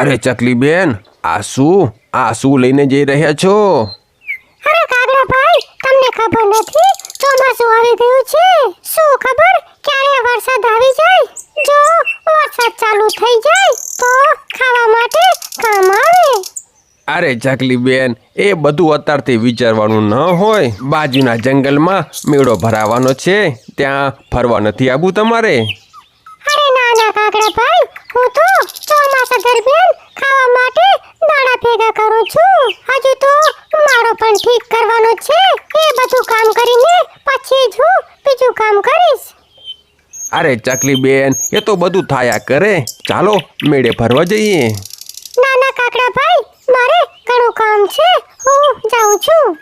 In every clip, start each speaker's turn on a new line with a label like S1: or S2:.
S1: અરે ચકલી બેન આ શું આ શું લઈને જઈ રહ્યા છો?
S2: અરે કાગડા ભાઈ તમને ખબર નથી ચોમાસું આવી ગયું છે. શું ખબર ક્યારે વરસાદ આવી જાય? જો વરસાદ ચાલુ થઈ જાય તો ખાવા માટે કામ આવે.
S1: અરે ચકલી બેન એ બધું અત્યારથી વિચારવાનું ન હોય. બાજુના જંગલમાં મેળો ભરાવાનો છે ત્યાં ફરવા નથી આવવું તમારે?
S2: અરે ના ના કાગડા ભાઈ હું તો ચોમાસા દરમિયાન ખાવા માટે દાણા ભેગા કરું છું. હજુ તો માળો પણ ઠીક કરવાનો છે. એ બધું કામ કરીને પછી જ હું બીજું કામ કરીશ.
S1: અરે ચકલી બેન એ તો બધું થાયા કરે. ચાલો મેળે ફરવા જઈએ.
S2: ના ના કાકડા ભાઈ મારે ઘણું કામ છે. હું જાઉં છું.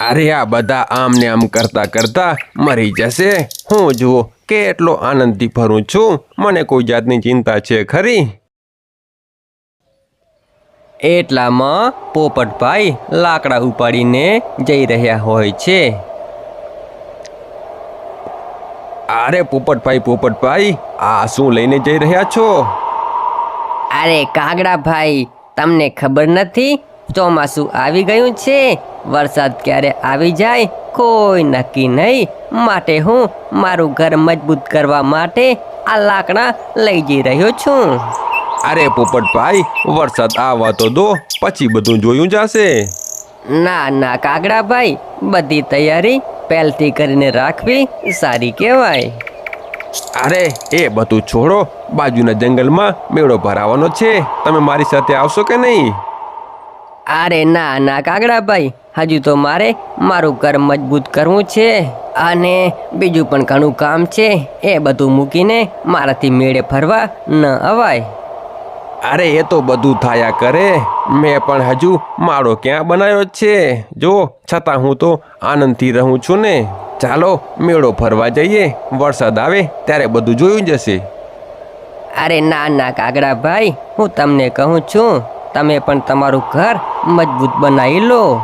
S1: અરે આ બધા આમ ને આમ કરતા કરતા મરી જશે. હું જુઓ કેટલો આનંદથી ફરું છું? મને કોઈ જાતની ચિંતા છે ખરી?
S3: એટલામાં પોપટભાઈ લાકડા ઉપાડીને જઈ રહ્યા હોય છે.
S1: અરે પોપટભાઈ પોપટભાઈ, આ શું લઈને જઈ રહ્યા છો?
S3: અરે કાગડા ભાઈ, તમને ખબર નથી ચોમાસું આવી ગયું છે? વરસાદ ક્યારે આવી જાય કોઈ નક્કી નહીં. માટે હું મારું ઘર મજબૂત કરવા માટે આ લાકડા લઈ જઈ રહ્યો છું.
S1: અરે પોપટભાઈ વરસાદ આવવા તો દો પછી બધું જોયું જશે.
S3: ના ના કાગડાભાઈ બધી તૈયારી પહેલથી કરીને રાખવી સારી કહેવાય.
S1: અરે એ બધું છોડો બાજુના જંગલમાં મેળો ભરાવાનો છે. તમે મારી સાથે આવશો કે નહીં?
S3: અરે ના ના કાગડાભાઈ હજુ તો મારે મારું ઘર મજબૂત કરવું છે અને બીજું પણ ઘણું કામ છે. એ બધું મૂકીને મારાથી મેળે ફરવા ન અવાય.
S1: અરે એ તો બધું થાયા કરે. મેં પણ હજુ માળો ક્યાં બનાવ્યો છે? જો છતાં હું તો આનંદથી રહું છું ને. ચાલો મેળો ફરવા જઈએ. વરસાદ આવે ત્યારે બધું જોયું જશે.
S3: અરે ના ના કાગડાભાઈ હું તમને કહું છું. તમે પણ તમારું ઘર મજબૂત બનાવી લો.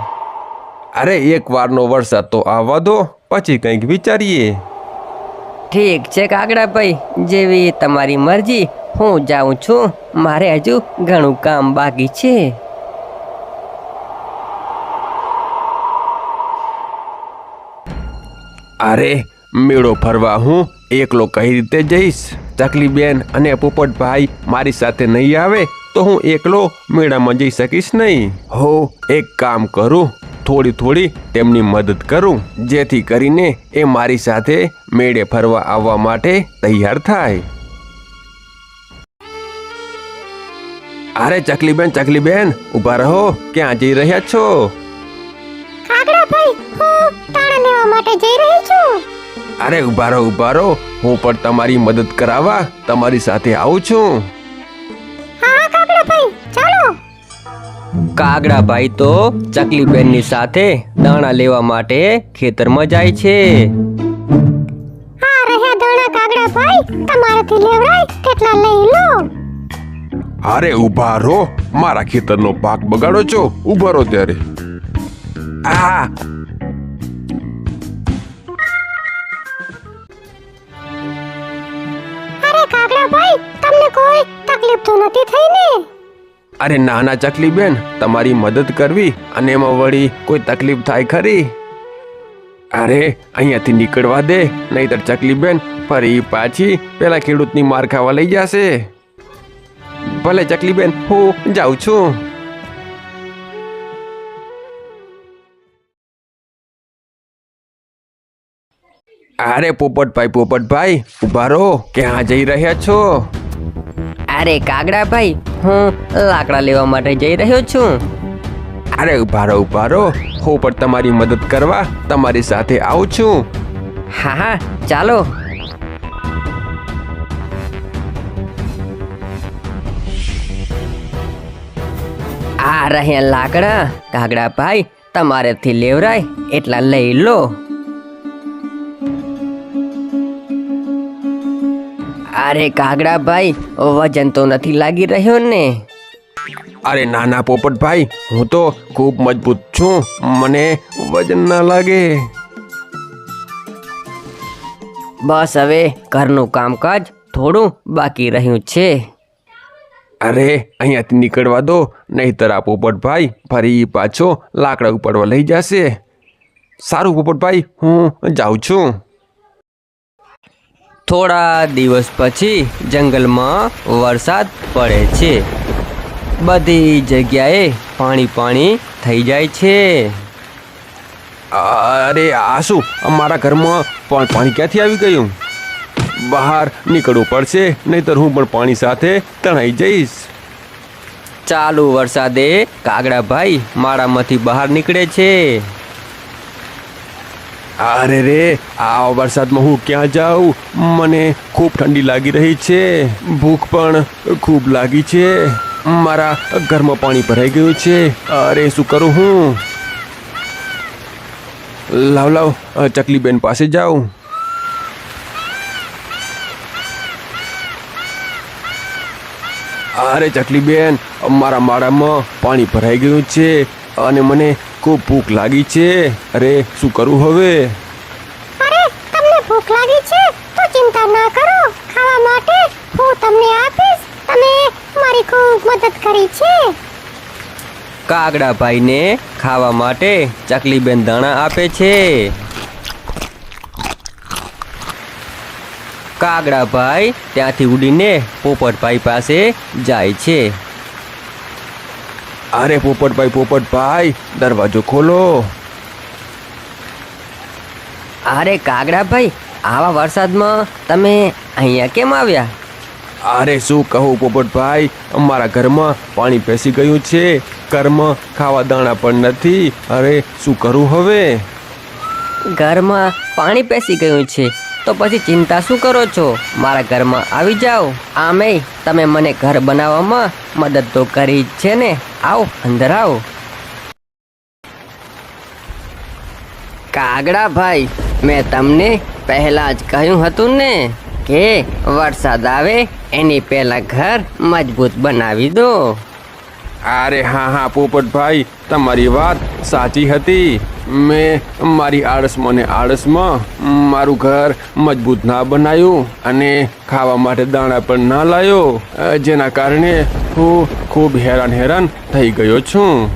S1: અરે એક વારનો વરસાદ તો આવવા દો પછી કંઈક વિચારીએ.
S3: ઠીક છે કાગડાભાઈ જેવી તમારી મરજી હું જાઉં છું. મારે હજુ ઘણું કામ બાકી છે.
S1: અરે મેળો ફરવા હું એકલો કઈ રીતે જઈશ? ચકલી બેન અને પોપટભાઈ મારી સાથે નહીં આવે? તો હું એકલો મેળામાં જઈ શકીશ નહીં. હો એક કામ કરું થોડી થોડી તેમની મદદ કરું જેથી કરીને એ મારી સાથે મેળે ફરવા આવવા માટે તૈયાર થાય. અરે ચકલીબેન ચકલીબેન ચકલી બેન ઊભા રહો ક્યાં જઈ રહ્યા છો?
S2: કાગડા ભાઈ હું તાણા લેવા માટે જઈ રહી છું.
S1: અરે ઊભા રહો ઊભા રહો હું પણ તમારી મદદ કરાવવા તમારી સાથે આવું છું.
S3: કાગડાભાઈ તો ચકલીબેનની સાથે દાણા લેવા માટે ખેતરમાં જાય છે.
S2: આ રહ્યા દાણા કાગડા તમારાથી લેવરાય તેટલા લઈ લો.
S1: અરે ઊભા રહો મારા ખેતરનો પાક બગાડો છો ઊભા રહો ત્યારે. આ
S2: અરે કાગડા તમને કોઈ તકલીફ તો નથી થઈ ને
S1: અરે નાના ચકલી બેન તમારી મદદ કરવી અને એમાં વળી કોઈ તકલીફ થાય ખરી? અરે, અહીંયાથી નીકળવા દે, નહીતર ચકલી બેન ફરી પાછી પેલા ખેડૂતની માર ખાવા લઈ જશે. ભલે ચકલી બેન હું જાઉં છું. અરે પોપટભાઈ પોપટભાઈ ઊભા રહો, ક્યાં જઈ રહ્યા છો?
S3: અરે કાગડાભાઈ હું લાકડા લેવા માટે જઈ રહ્યો છું.
S1: અરે ઊભા ઉભારો ઊભા રહો. હું પણ તમારી મદદ કરવા તમારી સાથે આવું છું.
S3: હા હા ચાલો. આ રહ્યા લાકડા. કાગડાભાઈ તમારેથી લેવરાય એટલા લઈ લો. અરે કાગડાભાઈ વજન તો નથી લાગી રહ્યો ને.
S1: અરે નાના પોપટભાઈ હું તો ખૂબ મજબૂત છું. મને વજન ના લાગે.
S3: બસ હવે ઘરનું કામકાજ થોડું બાકી રહ્યું છે.
S1: અરે અહીંયાથી નીકળવા દો નહીતર આ પોપટભાઈ ફરી પાછો લાકડા ઉપાડવા લઈ જશે. સારું પોપટભાઈ હું જાઉં છું.
S3: થોડા દિવસ પછી જંગલમાં વરસાદ પડે છે. બધી જગ્યાએ પાણી પાણી થઈ જાય છે.
S1: અરે આ શું? અમારા ઘરમાં પણ પાણી ક્યાંથી આવી ગયું? બહાર નીકળવું પડશે નહીતર હું પણ પાણી સાથે તણાઈ જઈશ.
S3: ચાલુ વરસાદે કાગડાભાઈ મારામાંથી બહાર નીકળે છે.
S1: અરે રે, આ વરસાદમાં હું ક્યાં જાઉં? મને ખૂબ ઠંડી લાગી રહી છે. ભૂખ પણ ખૂબ લાગી છે. મારા ઘરમાં પાણી ભરાઈ ગયું છે. અરે, શું કરું હું? લાવ લાવ, ચકલીબેન પાસે જાઉં. અરે, ચકલીબેન, મારા માળામાં પાણી ભરાઈ ગયું છે અને મને ખૂબ ભૂખ લાગી છે. અરે શું કરું હવે?
S2: અરે તમને ભૂખ લાગી છે? તો ચિંતા ના કરો. ખાવા માટે હું તમને આપીશ. તમે મારી ખૂબ મદદ કરી છે.
S3: કાગડાભાઈને ખાવા માટે ચકલીબેન દાણા આપે છે. કાગડાભાઈ ત્યાંથી ઉડીને પોપટભાઈ પાસે જાય છે.
S1: અરે પોપટભાઈ પોપટભાઈ દરવાજો ખોલો.
S3: અરે કાગડાભાઈ આવા વરસાદમાં તમે અહીંયા કેમ આવ્યા?
S1: અરે શું કહું પોપટભાઈ અમારા ઘરમાં પાણી પેસી ગયું છે ઘરમાં ખાવા દાણા પણ નથી. અરે શું કરું હવે?
S3: ઘરમાં પાણી પેસી ગયું છે. તો પછી ચિંતા શું કરો છો? મારા ઘરમાં આવી જાઓ. આમે તમે મને ઘર બનાવવામાં મદદ તો કરી છે ને. આવો, અંદર આવો. કાગડા ભાઈ, મેં તમને પહેલા જ કહ્યું હતું ને કે વરસાદ આવે, એની પહેલા ઘર મજબૂત બનાવી દો.
S1: અરે હા હા, પોપટભાઈ, તમારી વાત સાચી હતી. મેં મારી આળસમાં ને આળસમાં મારું ઘર મજબૂત ના બનાવ્યું અને ખાવા માટે દાણા પણ ના લાવ્યો જેના કારણે હું ખૂબ હેરાન હેરાન થઈ ગયો છું.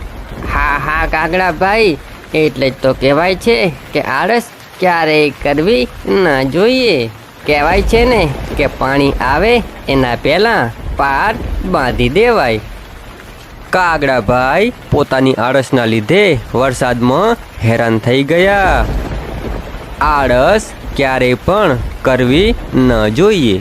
S3: હા હા, કાગડા ભાઈ, એટલે જ તો કહેવાય છે કે આળસ ક્યારેય કરવી ના જોઈએ. કહેવાય છે ને કે પાણી આવે એના પહેલાં પાર બાંધી દેવાય. કાગડા ભાઈ પોતાની આળસના લીધે વરસાદમાં હેરાન થઈ ગયા. આળસ ક્યારેય પણ કરવી ન જોઈએ.